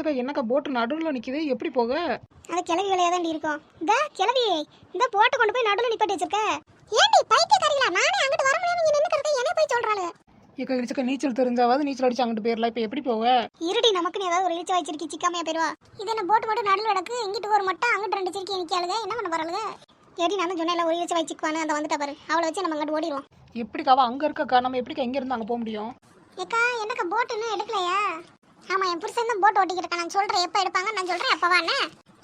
இழிச்சக்கா என்னக்கா போட்டு நடுவில் நிக்குது? எப்படி போக? அது கிளவி வேலையா தான் இருக்கும். இந்த கிளவி இந்த போட்டை கொண்டு போய் நடுவில் நிப்பாட்டி வச்சிருக்க. ஏண்டி பைத்தியக்காரிகளா? நானே அங்கிட்டு வர முடியாம இங்க நின்னுக்கிறத என்ன போய் சொல்றாளு? ஏக்கா இழிச்சக்கா நீச்சல் தெரிஞ்சாவது நீச்சல் அடிச்சு அங்கிட்டு போயிடலாம் இப்போ எப்படி போக? இருடி நமக்குன்னு ஏதாவது ஒரு இழிச்ச வச்சிருக்கி சிக்காமையா போயிருவா. இது என்ன போட்டு போட்டு நடுவில் கிடக்கு? இங்கிட்டு ஒரு மட்டும் அங்கிட்டு ரெண்டு சிரிக்கி நிக்காளுங்க என்ன பண்ண போறாளுங்க ஏடி நான் சொன்னேன் ஒரு இழிச்ச வச்சுக்குவானு அந்த வந்துட்டா பாரு. அவளை வச்சு நம்ம அங்கிட்டு ஓடிடுவோம் எப்படிக்காவா அங்கே இருக்கக்கா? நம்ம எப்படிக்கா இங்க இருந்து அங்கே போக முடியும்? ஏக்கா என்னக்கா போட் இன்னும் எடுக்கலையா? ஆமா என் புருஷன் தான் போட் ஓட்டிக்கிட்டு நான் சொல்றேன் எப்போ எடுப்பாங்க நான் சொல்றேன் அப்போ வானே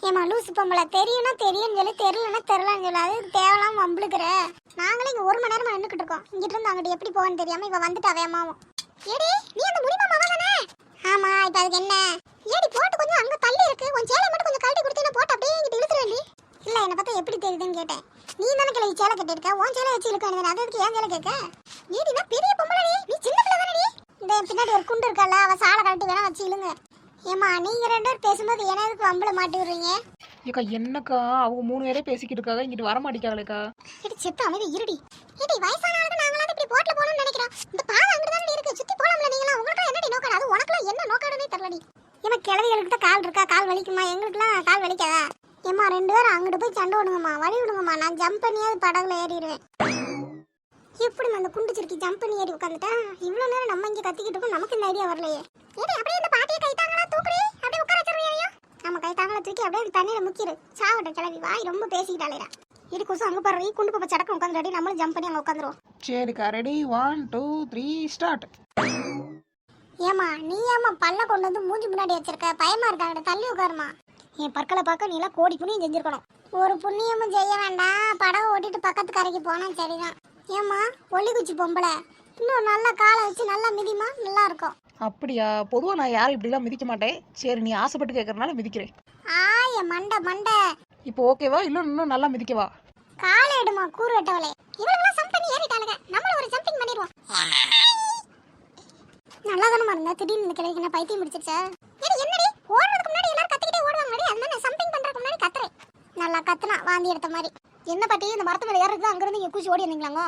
ஏமா லூசு பொம்பளை தெரியும்னா தெரியும்னு சொல்லி தெரியலன்னா தெரியலன்னு சொல்லி. அது தேவலாம் வம்பளுக்குற நாங்களே இங்க ஒரு மணி நேரமா நின்றுக்கிட்டு இருக்கோம். இங்கிட்டு இருந்து அங்கிட்டு எப்படி போவேன்னு தெரியாம இவ வந்துட்டா அவையமாவும் ஏடி நீ அந்த முடிமா மாமா தானே? ஆமா இப்போ அதுக்கு என்ன? ஏடி போட்டு கொஞ்சம் அங்க தள்ளி இருக்கு. கொஞ்சம் சேலை மட்டும் கொஞ்சம் கழட்டி கொடுத்தீங்கன்னா போட்டு அப்படியே இங்கிட்டு இழுத்துற இல்ல என்ன பார்த்தா எப்படி தெரியுதுன்னு கேட்டேன். நீ தானே கிளை சேலை கட்டிருக்க உன் சேலை வச்சு இழுக்க வேண்டியது அதுக்கு ஏன் சேலை கேட்க? ஏடினா பெரிய பொம்பளை நீ சின்ன பிள்ளை தானே இந்த பின்னாடி ஒரு குண்டு இருக்கல்ல அவ சாலை கழட்டி வேணா வச்சு இழுங்க. ஏமா நீங்க ரெண்டு பேர் பேசும்போது என்ன எதுக்கு வம்பள மாட்டி விடுறீங்க? ஏக்கா என்னக்கா? அவங்க மூணு பேரே பேசிக்கிட்டு இருக்காங்க இங்கிட்டு வர மாட்டேங்காங்களேக்கா இடி செத்து அமைதி இருடி. ஏடி வயசான ஆளுக்கு நாங்களாம் இப்படி போட்ல போகணும்னு நினைக்கிறோம். இந்த பாதை அங்கிட்டு தானே இருக்கு சுத்தி போலாம்ல நீங்களா உங்களுக்கு என்னடி நோக்கம்? அது உனக்குலாம் என்ன நோக்கம்னே தெரியலடி. ஏமா கிழவிகளுக்கு கால் இருக்கா? கால் வலிக்குமா? எங்களுக்குலாம் கால் வலிக்காதா? ஏமா ரெண்டு பேரும் அங்கிட்டு போய் சண்டை விடுங்கம்மா வழி விடுங்கம்மா. நான் ஜம்ப் பண்ணியாவது படகுல ஏறிடுவேன். எப்படி அந்த குண்டு சிறுக்கி ஜம்ப் பண்ணி ஏறி உட்காந்துட்டா இவ்வளவு நேரம் நம்ம இங்க கத்திக்கிட்டு இருக்கோம். நமக்கு இந்த ஐடியா வரலையே. ஏடி அப்படியே இந்த பாட்டியை கை தாங்களா தூக்குறி அப்படியே உட்கார வச்சிருவியா நம்ம கை தாங்களா தூக்கி அப்படியே தண்ணியில முக்கிடு சாவட்ட கிளவி வாய் ரொம்ப பேசிக்கிட்டாளேடா. இடி கொசு அங்க பாரு குண்டு பப்ப சடக்கம் உட்காந்துடாடி நம்மளும் ஜம்ப் பண்ணி அங்க உட்காந்துருவோம் சரிக்கா ready one two three start ஏமா நீ ஏமா பல்ல கொண்டு வந்து மூஞ்சி முன்னாடி வச்சிருக்க? பயமா இருக்காங்க தள்ளி உட்காருமா என் பற்களை பார்க்க நீ எல்லாம் கோடி புண்ணியம் செஞ்சிருக்கணும். ஒரு புண்ணியமும் செய்ய வேண்டாம். படகு ஓட்டிட்டு பக்கத்து கரைக்கு போனா சரிதான். ஏமா ஒல்லி குச்சி பொம்பளை. இன்னும் நல்லா காலை வச்சு நல்லா மிதிமா நல்லா இருக்கும். அப்படியா? பொதுவாக நான் யாரும் இப்படிலாம் மிதிக்க மாட்டேன். சரி நீ ஆசைப்பட்டு கேட்கறனால மிதிக்கிறேன். ஆய மண்டை மண்டை. இப்போ ஓகேவா இல்லை இன்னும் நல்லா மிதிக்கவா காலை எடுமா கூறு வெட்டவளே. இவளுக்கு சம் பண்ணி ஏறிட்டாளுங்க நம்மளும் ஒரு ஜம்பிங் பண்ணிடுவோம். நல்லா தானே இருந்தா? திடீர்னு இந்த கிழக்கு என்ன பைத்தியம் பிடிச்சிருச்சா? ஏடி என்னடி? ஓடுறதுக்கு முன்னாடி எல்லாரும் கத்திக்கிட்டே ஓடுவாங்கடி அதனால நான் சம்பிங் பண்றதுக்கு முன்னாடி கத்துறேன். நல்லா கத்துனா வாந்தி எடுத்த மாதிரி. என்ன பாட்டி இந்த மரத்து மேல ஏறது அங்க இருந்து இங்க கூச்சி ஓடி வந்தீங்களாங்க?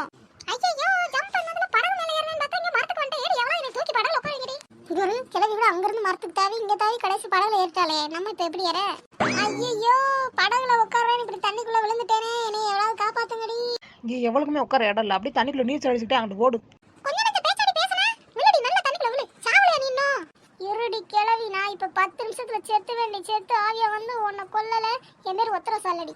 ஐயோ ஜம்ப் பண்ணதுல படகு மேல ஏறணும் பார்த்தா இங்க மரத்துக்கு வந்துட்டு ஏறி எவ்வளவு என்ன தூக்கி படகுல உட்காருங்கடி. இங்க ஒரு கிழவி கூட அங்க இருந்து மரத்துக்கு தாவி இங்க தாவி கடைசி படகுல ஏறிட்டாளே. நம்ம இப்ப எப்படி ஏற? ஐயோ படகுல உட்காரேன் இப்படி தண்ணிக்குள்ள விழுந்துட்டேனே. என்னை எவ்வளவு காப்பாத்துங்கடி. இங்கே எவ்வளவுக்குமே உட்கார இடம் இல்லை. அப்படியே தண்ணிக்குள்ள நீச்சல் அடிச்சுக்கிட்டே அங்கிட்டு ஓடு. இருடி கிளவி நான் இப்ப பத்து நிமிஷத்துல செத்து வேண்டி செத்து ஆவியா வந்து உன்னை கொல்லல. என் பேர் ஒத்தர சொல்லடி.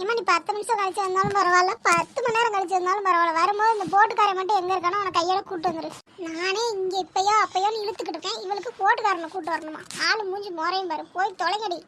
இம்மா நீ பத்து நிமிஷம் கழிச்சு வந்தாலும் பரவாயில்ல. பத்து மணி நேரம் கழிச்சு வந்தாலும் பரவாயில்ல. வரும்போது இந்த போட்டுக்காரன் மட்டும் எங்க இருக்கானோ அவனை கையோட கூட்டு வந்துரு. நானே இங்க இப்பயோ அப்பயோ இழுத்துக்கிட்டு இருக்கேன். இவளுக்கு போட்டுக்காரனை கூட்டு வரணுமா? ஆளு மூஞ்சி முறையும் பாரு. போய் தொலைங்கடி.